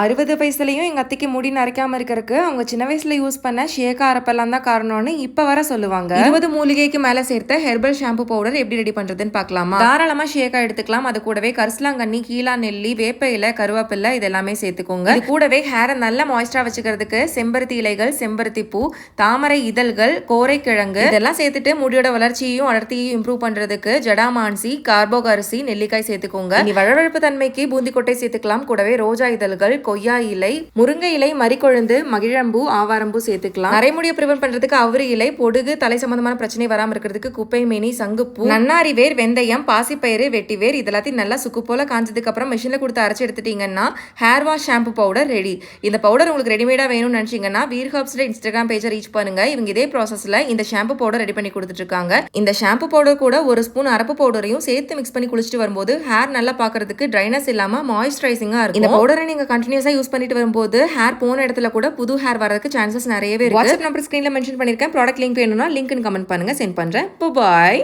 அறுபது வயசுலயும் எங்கள் அத்தைக்கு முடி நரைக்காம இருக்கிறதுக்கு அவங்க சின்ன வயசுல யூஸ் பண்ண ஷேக் அரப்பெல்லாம் தான் காரணம்னு இப்போ வர சொல்லுவாங்க. இருபது மூலிகைக்கு மேலே சேர்த்த ஹெர்பல் ஷாம்பு பவுடர் எப்படி ரெடி பண்ணுறதுன்னு பார்க்கலாமா? தாராளமாக ஷேக்கா எடுத்துக்கலாம். அது கூடவே கரிசலாங்கண்ணி கீழா நெல்லி வேப்ப இலை கருவேப்பிலை இது எல்லாமே சேர்த்துக்கோங்க. இது கூடவே ஹேரை நல்ல மாய்ஸ்டராக வச்சுக்கிறதுக்கு செம்பருத்தி இலைகள் செம்பருத்தி பூ தாமரை இதழ்கள் கோரைக்கிழங்கு இதெல்லாம் சேர்த்துட்டு முடியோட வளர்ச்சியையும் அடர்த்தியையும் இம்ப்ரூவ் பண்ணுறதுக்கு ஜடாமான்சி கார்போக அரிசி நெல்லிக்காய் சேர்த்துக்கோங்க. நீ வழவழப்பு தன்மைக்கு பூந்திக்கொட்டை சேர்த்துக்கலாம். கூடவே ரோஜா இதழ்கள் கொய்யா இலை முருங்கை இலை மறிக்கொழுந்து மகிழம்பூ ஆவாரம்பூ சேர்த்துக்கலாம். நரைமுடியை ப்ரிவென்ட் பண்றதுக்கு அவரி இலை பொடுகு தலை சம்பந்தமான பிரச்சனை வராம இருக்கிறதுக்கு குப்பை மேனி சங்குப்பூ நன்னாரி வேர் வெந்தயம் பாசிப்பயிறு வெட்டிவேர் இதெல்லாத்தையும் நல்லா சுக்கு போல காஞ்சதுக்கு அப்புறம் மிஷினில் கொடுத்து அரைச்சு எடுத்துட்டீங்கன்னா hair wash shampoo powder ready இந்த பவுடர் உங்களுக்கு ரெடிமேடா வேணும்னு நினைச்சீங்கன்னா வீர் ஹர்ப்ஸ்ல இன்ஸ்டாகிராம் பேஜை ரீச் பண்ணுங்க. இவங்க இதே ப்ராசஸ்ல இந்த ஷாம்பு பவுடர் ரெடி பண்ணி கொடுத்துட்டு இருக்காங்க. இந்த ஷாம்பு பவுடர் கூட ஒரு ஸ்பூன் அரப்பு பவுடரையும் சேர்த்து மிக்ஸ் பண்ணி குளிச்சுட்டு வரும்போது ஹேர் நல்லா பார்க்கறதுக்கு ட்ரைனஸ் இல்லாம மாய்ஸ்சரைசிங்கா இருக்கும். இந்த பவுடரை நீங்க கண்டினியூஸாக யூஸ் பண்ணிட்டு வரும்போது ஹேர் போன இடத்துல கூட புது ஹேர் வரதுக்கு சான்சஸ் நிறையவே இருக்கு. வாட்ஸ்அப் நம்பர் ஸ்க்ரீனில் மென்ஷன் பண்ணிருக்கேன். ப்ராடக்ட் லிங்க் வேணும்னா லிங்க் கமெண்ட் பண்ணுங்கள் சென்ட் பண்றேன். பாய்